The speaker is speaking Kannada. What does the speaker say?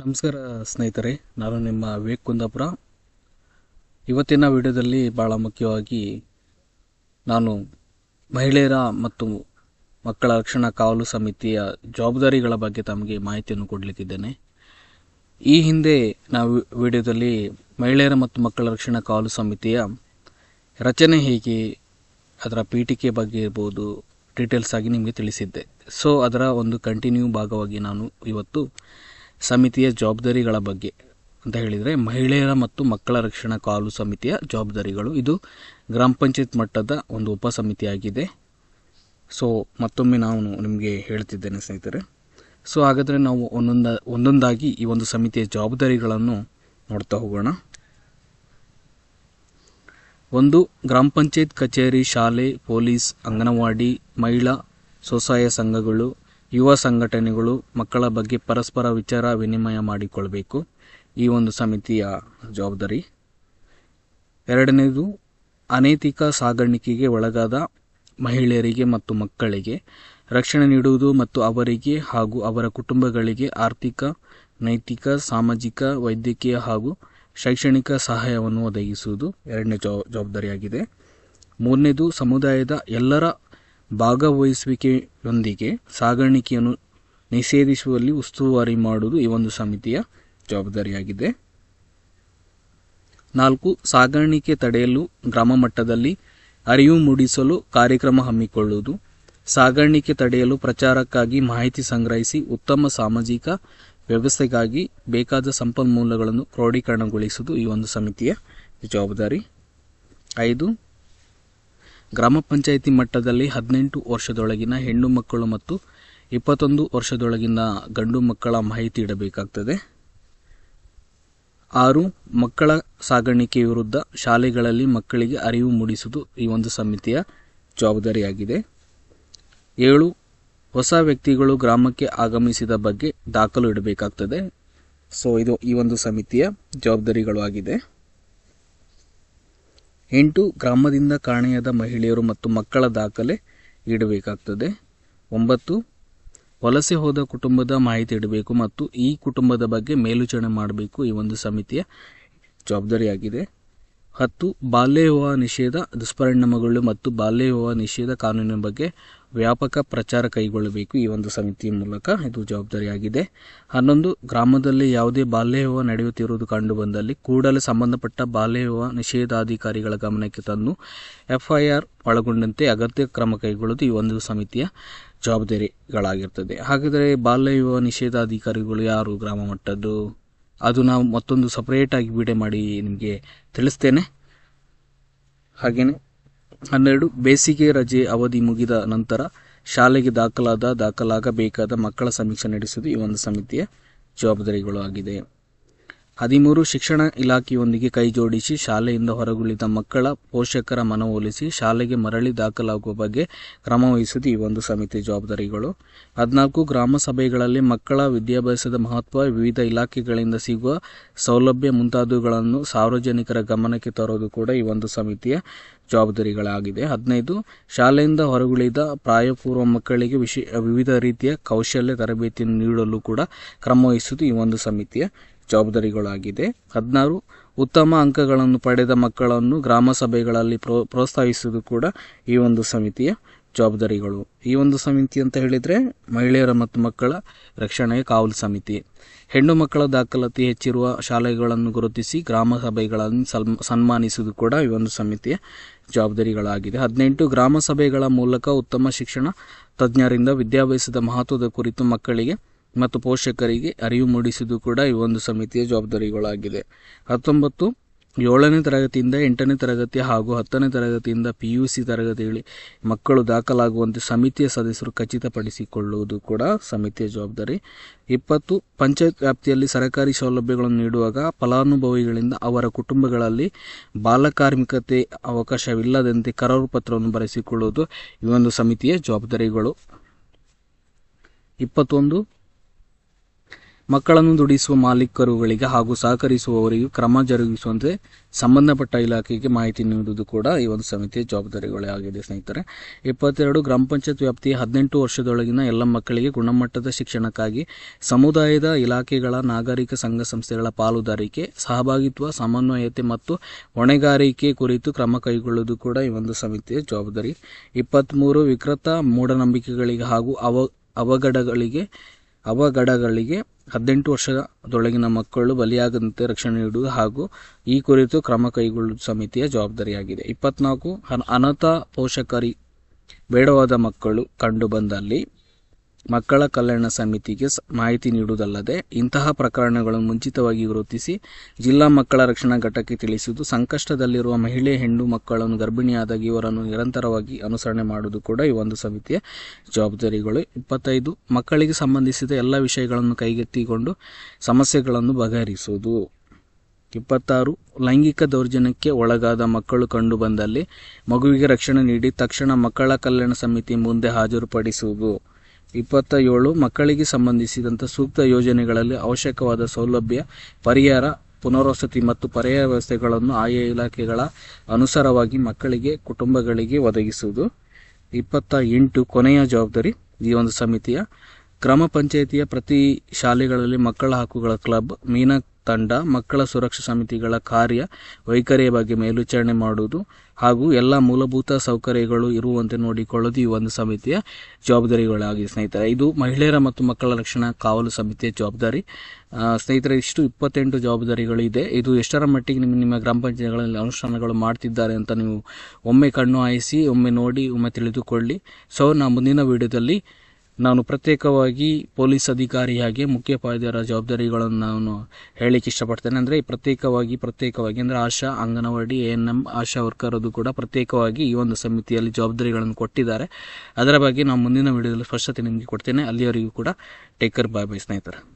ನಮಸ್ಕಾರ ಸ್ನೇಹಿತರೆ, ನಾನು ನಿಮ್ಮ ವಿವೇಕ್ ಕುಂದಾಪುರ. ಇವತ್ತಿನ ವಿಡಿಯೋದಲ್ಲಿ ಭಾಳ ಮುಖ್ಯವಾಗಿ ನಾನು ಮಹಿಳೆಯರ ಮತ್ತು ಮಕ್ಕಳ ರಕ್ಷಣಾ ಕಾವಲು ಸಮಿತಿಯ ಜವಾಬ್ದಾರಿಗಳ ಬಗ್ಗೆ ತಮಗೆ ಮಾಹಿತಿಯನ್ನು ಕೊಡಲಿಕ್ಕಿದ್ದೇನೆ. ಈ ಹಿಂದೆ ನಾವು ವಿಡಿಯೋದಲ್ಲಿ ಮಹಿಳೆಯರ ಮತ್ತು ಮಕ್ಕಳ ರಕ್ಷಣಾ ಕಾವಲು ಸಮಿತಿಯ ರಚನೆ ಹೇಗೆ, ಅದರ ಪೀಠಿಕೆ ಬಗ್ಗೆ ಇರ್ಬೋದು ಡೀಟೇಲ್ಸ್ ಆಗಿ ನಿಮಗೆ ತಿಳಿಸಿದ್ದೆ. ಸೊ ಅದರ ಒಂದು ಕಂಟಿನ್ಯೂ ಭಾಗವಾಗಿ ನಾನು ಇವತ್ತು ಸಮಿತಿಯ ಜವಾಬ್ದಾರಿಗಳ ಬಗ್ಗೆ ಅಂತ ಹೇಳಿದರೆ, ಮಹಿಳೆಯರ ಮತ್ತು ಮಕ್ಕಳ ರಕ್ಷಣಾ ಕಾಲು ಸಮಿತಿಯ ಜವಾಬ್ದಾರಿಗಳು. ಇದು ಗ್ರಾಮ ಪಂಚಾಯತ್ ಮಟ್ಟದ ಒಂದು ಉಪ ಸಮಿತಿಯಾಗಿದೆ ಸೊ ಮತ್ತೊಮ್ಮೆ ನಾನು ನಿಮಗೆ ಹೇಳ್ತಿದ್ದೇನೆ ಸ್ನೇಹಿತರೆ. ಸೊ ಹಾಗಾದರೆ ನಾವು ಒಂದೊಂದ, ಒಂದೊಂದಾಗಿ ಈ ಒಂದು ಸಮಿತಿಯ ಜವಾಬ್ದಾರಿಗಳನ್ನು ನೋಡ್ತಾ ಹೋಗೋಣ. ಒಂದು, ಗ್ರಾಮ ಪಂಚಾಯತ್ ಕಚೇರಿ, ಶಾಲೆ, ಪೊಲೀಸ್, ಅಂಗನವಾಡಿ, ಮಹಿಳಾ, ಸ್ವಸಹಾಯ ಸಂಘಗಳು ಯುವ ಸಂಘಟನೆಗಳು ಮಕ್ಕಳ ಬಗ್ಗೆ ಪರಸ್ಪರ ವಿಚಾರ ವಿನಿಮಯ ಮಾಡಿಕೊಳ್ಬೇಕು. ಈ ಒಂದು ಸಮಿತಿಯ ಜವಾಬ್ದಾರಿ. ಎರಡನೇದು, ಅನೈತಿಕ ಸಾಗಾಣಿಕೆಗೆ ಒಳಗಾದ ಮಹಿಳೆಯರಿಗೆ ಮತ್ತು ಮಕ್ಕಳಿಗೆ ರಕ್ಷಣೆ ನೀಡುವುದು ಮತ್ತು ಅವರಿಗೆ ಹಾಗೂ ಅವರ ಕುಟುಂಬಗಳಿಗೆ ಆರ್ಥಿಕ, ನೈತಿಕ, ಸಾಮಾಜಿಕ, ವೈದ್ಯಕೀಯ ಹಾಗೂ ಶೈಕ್ಷಣಿಕ ಸಹಾಯವನ್ನು ಒದಗಿಸುವುದು ಎರಡನೇ ಜವಾಬ್ದಾರಿಯಾಗಿದೆ. ಮೂರನೇದು, ಸಮುದಾಯದ ಎಲ್ಲರ ಭಾಗವಹಿಸುವಿಕೆಯೊಂದಿಗೆ ಸಾಗಾಣಿಕೆಯನ್ನು ನಿಷೇಧಿಸುವಲ್ಲಿ ಉಸ್ತುವಾರಿ ಮಾಡುವುದು ಈ ಒಂದು ಸಮಿತಿಯ ಜವಾಬ್ದಾರಿಯಾಗಿದೆ. ನಾಲ್ಕು, ಸಾಗಾಣಿಕೆ ತಡೆಯಲು ಗ್ರಾಮ ಮಟ್ಟದಲ್ಲಿ ಅರಿವು ಮೂಡಿಸಲು ಕಾರ್ಯಕ್ರಮ ಹಮ್ಮಿಕೊಳ್ಳುವುದು. ಸಾಗಾಣಿಕೆ ತಡೆಯಲು ಪ್ರಚಾರಕ್ಕಾಗಿ ಮಾಹಿತಿ ಸಂಗ್ರಹಿಸಿ ಉತ್ತಮ ಸಾಮಾಜಿಕ ವ್ಯವಸ್ಥೆಗಾಗಿ ಬೇಕಾದ ಸಂಪನ್ಮೂಲಗಳನ್ನು ಕ್ರೋಢೀಕರಣಗೊಳಿಸುವುದು ಈ ಒಂದು ಸಮಿತಿಯ ಜವಾಬ್ದಾರಿ. ಐದು ಗ್ರಾಮ ಪಂಚಾಯಿತಿ ಮಟ್ಟದಲ್ಲಿ ಹದಿನೆಂಟು ವರ್ಷದೊಳಗಿನ ಹೆಣ್ಣು ಮಕ್ಕಳು ಮತ್ತು ಇಪ್ಪತ್ತೊಂದು ವರ್ಷದೊಳಗಿನ ಗಂಡು ಮಕ್ಕಳ ಮಾಹಿತಿ ಇಡಬೇಕಾಗ್ತದೆ. ಆರು, ಮಕ್ಕಳ ಸಾಗಾಣಿಕೆ ವಿರುದ್ಧ ಶಾಲೆಗಳಲ್ಲಿ ಮಕ್ಕಳಿಗೆ ಅರಿವು ಮೂಡಿಸುವುದು ಈ ಒಂದು ಸಮಿತಿಯ ಜವಾಬ್ದಾರಿಯಾಗಿದೆ. ಏಳು, ಹೊಸ ವ್ಯಕ್ತಿಗಳು ಗ್ರಾಮಕ್ಕೆ ಆಗಮಿಸಿದ ಬಗ್ಗೆ ದಾಖಲು ಇಡಬೇಕಾಗ್ತದೆ. ಸೊ ಇದು ಈ ಒಂದು ಸಮಿತಿಯ ಜವಾಬ್ದಾರಿಗಳು ಆಗಿದೆ. ಎಂಟು ಗ್ರಾಮದಿಂದ ಕಾಣೆಯಾದ ಮಹಿಳೆಯರು ಮತ್ತು ಮಕ್ಕಳ ದಾಖಲೆ ಇಡಬೇಕಾಗ್ತದೆ. ಒಂಬತ್ತು, ವಲಸೆ ಹೋದ ಕುಟುಂಬದ ಮಾಹಿತಿ ಇಡಬೇಕು ಮತ್ತು ಈ ಕುಟುಂಬದ ಬಗ್ಗೆ ಮೇಲ್ವಿಚಾರಣೆ ಮಾಡಬೇಕು ಈ ಒಂದು ಸಮಿತಿಯ ಜವಾಬ್ದಾರಿಯಾಗಿದೆ. ಹತ್ತು, ಬಾಲ್ಯ ವಿವಾಹ ನಿಷೇಧ, ದುಷ್ಪರಿಣಾಮಗಳು ಮತ್ತು ಬಾಲ್ಯ ವಿವಾಹ ನಿಷೇಧ ಕಾನೂನಿನ ಬಗ್ಗೆ ವ್ಯಾಪಕ ಪ್ರಚಾರ ಕೈಗೊಳ್ಳಬೇಕು ಈ ಒಂದು ಸಮಿತಿಯ ಮೂಲಕ. ಇದು ಜವಾಬ್ದಾರಿಯಾಗಿದೆ. ಹನ್ನೊಂದು, ಗ್ರಾಮದಲ್ಲಿ ಯಾವುದೇ ಬಾಲ್ಯ ವಿವಾಹ ನಡೆಯುತ್ತಿರುವುದು ಕಂಡುಬಂದಲ್ಲಿ ಕೂಡಲೇ ಸಂಬಂಧಪಟ್ಟ ಬಾಲ್ಯ ವಿವಾಹ ನಿಷೇಧಾಧಿಕಾರಿಗಳ ಗಮನಕ್ಕೆ ತಂದು ಎಫ್ಐಆರ್ ಒಳಗೊಂಡಂತೆ ಅಗತ್ಯ ಕ್ರಮ ಕೈಗೊಳ್ಳುವುದು ಈ ಒಂದು ಸಮಿತಿಯ ಜವಾಬ್ದಾರಿಗಳಾಗಿರ್ತದೆ. ಹಾಗಾದರೆ ಬಾಲ್ಯ ವಿವಾಹ ನಿಷೇಧಾಧಿಕಾರಿಗಳು ಯಾರು? ಗ್ರಾಮ ಮಟ್ಟದ್ದು? ಅದು ನಾವು ಮತ್ತೊಂದು ಸಪ್ರೇಟಾಗಿ ವಿಡಿಯೋ ಮಾಡಿ ನಿಮಗೆ ತಿಳಿಸ್ತೇನೆ. ಹಾಗೆಯೇ ಹನ್ನೆರಡು ಬೇಸಿಗೆ ರಜೆ ಅವಧಿ ಮುಗಿದ ನಂತರ ಶಾಲೆಗೆ ದಾಖಲಾದ, ದಾಖಲಾಗಬೇಕಾದ ಮಕ್ಕಳ ಸಮೀಕ್ಷೆ ನಡೆಸುವುದು ಈ ಒಂದು ಸಮಿತಿಯ ಜವಾಬ್ದಾರಿಗಳು ಆಗಿದೆ. ಹದಿಮೂರು ಶಿಕ್ಷಣ ಇಲಾಖೆಯೊಂದಿಗೆ ಕೈಜೋಡಿಸಿ ಶಾಲೆಯಿಂದ ಹೊರಗುಳಿದ ಮಕ್ಕಳ ಪೋಷಕರ ಮನವೊಲಿಸಿ ಶಾಲೆಗೆ ಮರಳಿ ದಾಖಲಾಗುವ ಬಗ್ಗೆ ಕ್ರಮ ವಹಿಸುವುದು ಈ ಒಂದು ಸಮಿತಿ ಜವಾಬ್ದಾರಿಗಳು. ಹದಿನಾಲ್ಕು ಗ್ರಾಮ ಸಭೆಗಳಲ್ಲಿ ಮಕ್ಕಳ ವಿದ್ಯಾಭ್ಯಾಸದ ಮಹತ್ವ, ವಿವಿಧ ಇಲಾಖೆಗಳಿಂದ ಸಿಗುವ ಸೌಲಭ್ಯ ಮುಂತಾದವುಗಳನ್ನು ಸಾರ್ವಜನಿಕರ ಗಮನಕ್ಕೆ ತರೋದು ಕೂಡ ಈ ಒಂದು ಸಮಿತಿಯ ಜವಾಬ್ದಾರಿಗಳಾಗಿದೆ. ಹದಿನೈದು, ಶಾಲೆಯಿಂದ ಹೊರಗುಳಿದ ಪ್ರಾಯಪೂರ್ವ ಮಕ್ಕಳಿಗೆ ವಿಶೇ, ವಿವಿಧ ರೀತಿಯ ಕೌಶಲ್ಯ ತರಬೇತಿಯನ್ನು ನೀಡಲು ಕೂಡ ಕ್ರಮವಹಿಸುವುದು ಈ ಒಂದು ಸಮಿತಿಯ ಜವಾಬ್ದಾರಿಗಳಾಗಿದೆ. ಹದಿನಾರು, ಉತ್ತಮ ಅಂಕಗಳನ್ನು ಪಡೆದ ಮಕ್ಕಳನ್ನು ಗ್ರಾಮ ಸಭೆಗಳಲ್ಲಿ ಪ್ರೋ, ಪ್ರೋತ್ಸಾಹಿಸುವುದು ಕೂಡ ಈ ಒಂದು ಸಮಿತಿಯ ಜವಾಬ್ದಾರಿಗಳು. ಈ ಒಂದು ಸಮಿತಿ ಅಂತ ಹೇಳಿದರೆ ಮಹಿಳೆಯರ ಮತ್ತು ಮಕ್ಕಳ ರಕ್ಷಣೆಯ ಕಾವಲು ಸಮಿತಿ. ಹೆಣ್ಣು ಮಕ್ಕಳ ದಾಖಲಾತಿ ಹೆಚ್ಚಿರುವ ಶಾಲೆಗಳನ್ನು ಗುರುತಿಸಿ ಗ್ರಾಮ ಸಭೆಗಳನ್ನು ಸನ್ಮಾನಿಸುವುದು ಕೂಡ ಈ ಒಂದು ಸಮಿತಿಯ ಜವಾಬ್ದಾರಿಗಳಾಗಿದೆ. ಹದಿನೆಂಟು, ಗ್ರಾಮ ಸಭೆಗಳ ಮೂಲಕ ಉತ್ತಮ ಶಿಕ್ಷಣ ತಜ್ಞರಿಂದ ವಿದ್ಯಾಭ್ಯಾಸದ ಮಹತ್ವದ ಕುರಿತು ಮಕ್ಕಳಿಗೆ ಮತ್ತು ಪೋಷಕರಿಗೆ ಅರಿವು ಮೂಡಿಸುವುದು ಕೂಡ ಈ ಒಂದು ಸಮಿತಿಯ ಜವಾಬ್ದಾರಿಗಳಾಗಿದೆ. ಹತ್ತೊಂಬತ್ತು, ಏಳನೇ ತರಗತಿಯಿಂದ ಎಂಟನೇ ತರಗತಿ ಹಾಗೂ ಹತ್ತನೇ ತರಗತಿಯಿಂದ ಪಿ ಯು ಸಿ ತರಗತಿಯಲ್ಲಿ ಮಕ್ಕಳು ದಾಖಲಾಗುವಂತೆ ಸಮಿತಿಯ ಸದಸ್ಯರು ಖಚಿತಪಡಿಸಿಕೊಳ್ಳುವುದು ಕೂಡ ಸಮಿತಿಯ ಜವಾಬ್ದಾರಿ. ಇಪ್ಪತ್ತು, ಪಂಚಾಯತ್ ವ್ಯಾಪ್ತಿಯಲ್ಲಿ ಸರ್ಕಾರಿ ಸೌಲಭ್ಯಗಳನ್ನು ನೀಡುವಾಗ ಫಲಾನುಭವಿಗಳಿಂದ ಅವರ ಕುಟುಂಬಗಳಲ್ಲಿ ಬಾಲಕಾರ್ಮಿಕತೆ ಅವಕಾಶವಿಲ್ಲದಂತೆ ಕರಾರು ಪತ್ರವನ್ನು ಬರೆಸಿಕೊಳ್ಳುವುದು ಈ ಒಂದು ಸಮಿತಿಯ ಜವಾಬ್ದಾರಿಗಳು. ಇಪ್ಪತ್ತೊಂದು ಮಕ್ಕಳನ್ನು ದುಡಿಸುವ ಮಾಲೀಕರುಗಳಿಗೆ ಹಾಗೂ ಸಹಕರಿಸುವವರಿಗೆ ಕ್ರಮ ಜರುಗಿಸುವಂತೆ ಸಂಬಂಧಪಟ್ಟ ಇಲಾಖೆಗೆ ಮಾಹಿತಿ ನೀಡುವುದು ಕೂಡ ಈ ಒಂದು ಸಮಿತಿಯ ಜವಾಬ್ದಾರಿಗಳೇ ಆಗಿದೆ ಸ್ನೇಹಿತರೆ. ಇಪ್ಪತ್ತೆರಡು ಗ್ರಾಮ ಪಂಚಾಯತ್ ವ್ಯಾಪ್ತಿಯ ಹದಿನೆಂಟು ವರ್ಷದೊಳಗಿನ ಎಲ್ಲ ಮಕ್ಕಳಿಗೆ ಗುಣಮಟ್ಟದ ಶಿಕ್ಷಣಕ್ಕಾಗಿ ಸಮುದಾಯದ ಇಲಾಖೆಗಳ ನಾಗರಿಕ ಸಂಘ ಸಂಸ್ಥೆಗಳ ಪಾಲುದಾರಿಕೆ, ಸಹಭಾಗಿತ್ವ, ಸಮನ್ವಯತೆ ಮತ್ತು ಹೊಣೆಗಾರಿಕೆ ಕುರಿತು ಕ್ರಮ ಕೈಗೊಳ್ಳುವುದು ಕೂಡ ಈ ಒಂದು ಸಮಿತಿಯ ಜವಾಬ್ದಾರಿ. ಇಪ್ಪತ್ತ್ಮೂರು ವಿಕೃತ ಮೂಢನಂಬಿಕೆಗಳಿಗೆ ಹಾಗೂ ಅವ, ಅವಘಡಗಳಿಗೆ ಅವಘಡಗಳಿಗೆ ಹದಿನೆಂಟು ವರ್ಷದೊಳಗಿನ ಮಕ್ಕಳು ಬಲಿಯಾಗದಂತೆ ರಕ್ಷಣೆ ನೀಡುವುದು ಹಾಗೂ ಈ ಕುರಿತು ಕ್ರಮ ಕೈಗೊಳ್ಳುವ ಸಮಿತಿಯ ಜವಾಬ್ದಾರಿಯಾಗಿದೆ. ಇಪ್ಪತ್ನಾಲ್ಕು, ಅನ- ಅನಾಥ ಪೋಷಕರಿ ಬೇಡವಾದ ಮಕ್ಕಳು ಕಂಡುಬಂದಲ್ಲಿ ಮಕ್ಕಳ ಕಲ್ಯಾಣ ಸಮಿತಿಗೆ ಮಾಹಿತಿ ನೀಡುವುದಲ್ಲದೆ ಇಂತಹ ಪ್ರಕರಣಗಳನ್ನು ಮುಂಚಿತವಾಗಿ ಗುರುತಿಸಿ ಜಿಲ್ಲಾ ಮಕ್ಕಳ ರಕ್ಷಣಾ ಘಟಕಕ್ಕೆ ತಿಳಿಸುವುದು ಸಂಕಷ್ಟದಲ್ಲಿರುವ ಮಹಿಳೆ, ಹೆಣ್ಣು ಮಕ್ಕಳನ್ನು ಗರ್ಭಿಣಿಯಾದಾಗ ಇವರನ್ನು ನಿರಂತರವಾಗಿ ಅನುಸರಣೆ ಮಾಡುವುದು ಕೂಡ ಈ ಒಂದು ಸಮಿತಿಯ ಜವಾಬ್ದಾರಿಗಳು. ಇಪ್ಪತ್ತೈದು, ಮಕ್ಕಳಿಗೆ ಸಂಬಂಧಿಸಿದ ಎಲ್ಲ ವಿಷಯಗಳನ್ನು ಕೈಗೆತ್ತಿಕೊಂಡು ಸಮಸ್ಯೆಗಳನ್ನು ಬಗೆಹರಿಸುವುದು. ಇಪ್ಪತ್ತಾರು, ಲೈಂಗಿಕ ದೌರ್ಜನ್ಯಕ್ಕೆ ಒಳಗಾದ ಮಕ್ಕಳು ಕಂಡು ಬಂದಲ್ಲಿ ಮಗುವಿಗೆ ರಕ್ಷಣೆ ನೀಡಿ ತಕ್ಷಣ ಮಕ್ಕಳ ಕಲ್ಯಾಣ ಸಮಿತಿ ಮುಂದೆ ಹಾಜರುಪಡಿಸುವುದು. ಇಪ್ಪತ್ತ ಏಳು ಮಕ್ಕಳಿಗೆ ಸಂಬಂಧಿಸಿದಂಥ ಸೂಕ್ತ ಯೋಜನೆಗಳಲ್ಲಿ ಅವಶ್ಯಕವಾದ ಸೌಲಭ್ಯ, ಪರಿಹಾರ, ಪುನರ್ವಸತಿ ಮತ್ತು ಪರ್ಯಾಯ ವ್ಯವಸ್ಥೆಗಳನ್ನು ಆಯಾ ಇಲಾಖೆಗಳ ಅನುಸಾರವಾಗಿ ಮಕ್ಕಳಿಗೆ, ಕುಟುಂಬಗಳಿಗೆ ಒದಗಿಸುವುದು. ಇಪ್ಪತ್ತ ಎಂಟು ಕೊನೆಯ ಜವಾಬ್ದಾರಿ, ಈ ಒಂದು ಸಮಿತಿಯ. ಗ್ರಾಮ ಪಂಚಾಯಿತಿಯ ಪ್ರತಿ ಶಾಲೆಗಳಲ್ಲಿ ಮಕ್ಕಳ ಹಕ್ಕುಗಳ ಕ್ಲಬ್, ಮೀನ ತಂಡ, ಮಕ್ಕಳ ಸುರಕ್ಷಾ ಸಮಿತಿಗಳ ಕಾರ್ಯ, ವೈಖರಿಯ ಬಗ್ಗೆ ಮೇಲ್ವಿಚಾರಣೆ ಮಾಡುವುದು ಹಾಗೂ ಎಲ್ಲ ಮೂಲಭೂತ ಸೌಕರ್ಯಗಳು ಇರುವಂತೆ ನೋಡಿಕೊಳ್ಳುವುದು ಈ ಒಂದು ಸಮಿತಿಯ ಜವಾಬ್ದಾರಿಗಳಾಗಿದೆ ಸ್ನೇಹಿತರೆ. ಇದು ಮಹಿಳೆಯರ ಮತ್ತು ಮಕ್ಕಳ ರಕ್ಷಣಾ ಕಾವಲು ಸಮಿತಿಯ ಜವಾಬ್ದಾರಿ. ಸ್ನೇಹಿತರೆ, ಇಷ್ಟು ಇಪ್ಪತ್ತೆಂಟು ಜವಾಬ್ದಾರಿಗಳು ಇದೆ. ಇದು ಎಷ್ಟರ ಮಟ್ಟಿಗೆ ನಿಮ್ಮ ನಿಮ್ಮ ಗ್ರಾಮ ಪಂಚಾಯತ್ಗಳಲ್ಲಿ ಅನುಷ್ಠಾನಗಳು ಮಾಡ್ತಿದ್ದಾರೆ ಅಂತ ನೀವು ಒಮ್ಮೆ ಕಣ್ಣು ಹಾಯಿಸಿ, ಒಮ್ಮೆ ನೋಡಿ, ಒಮ್ಮೆ ತಿಳಿದುಕೊಳ್ಳಿ. ಸೊ ನಾ ಮುಂದಿನ ವಿಡಿಯೋದಲ್ಲಿ ನಾನು ಪ್ರತ್ಯೇಕವಾಗಿ ಪೊಲೀಸ್ ಅಧಿಕಾರಿಯಾಗಿ ಮುಖ್ಯೋಪಾಧ್ಯಾಯರ ಜವಾಬ್ದಾರಿಗಳನ್ನು ನಾನು ಹೇಳಲಿಕ್ಕೆ ಇಷ್ಟಪಡ್ತೇನೆ. ಅಂದರೆ ಪ್ರತ್ಯೇಕವಾಗಿ ಪ್ರತ್ಯೇಕವಾಗಿ ಅಂದರೆ Asha Anganwadi A N M Asha worker ಅದು ಕೂಡ ಪ್ರತ್ಯೇಕವಾಗಿ ಈ ಒಂದು ಸಮಿತಿಯಲ್ಲಿ ಜವಾಬ್ದಾರಿಗಳನ್ನು ಕೊಟ್ಟಿದ್ದಾರೆ. ಅದರ ಬಗ್ಗೆ ನಾವು ಮುಂದಿನ ವಿಡಿಯೋದಲ್ಲಿ ಸ್ಪಷ್ಟತೆ ನಿಮಗೆ ಕೊಡ್ತೇನೆ. ಅಲ್ಲಿಯವರಿಗೂ ಕೂಡ ಟೇಕರ್ ಬಾಯ್ ಬೈ ಸ್ನೇಹಿತರೆ.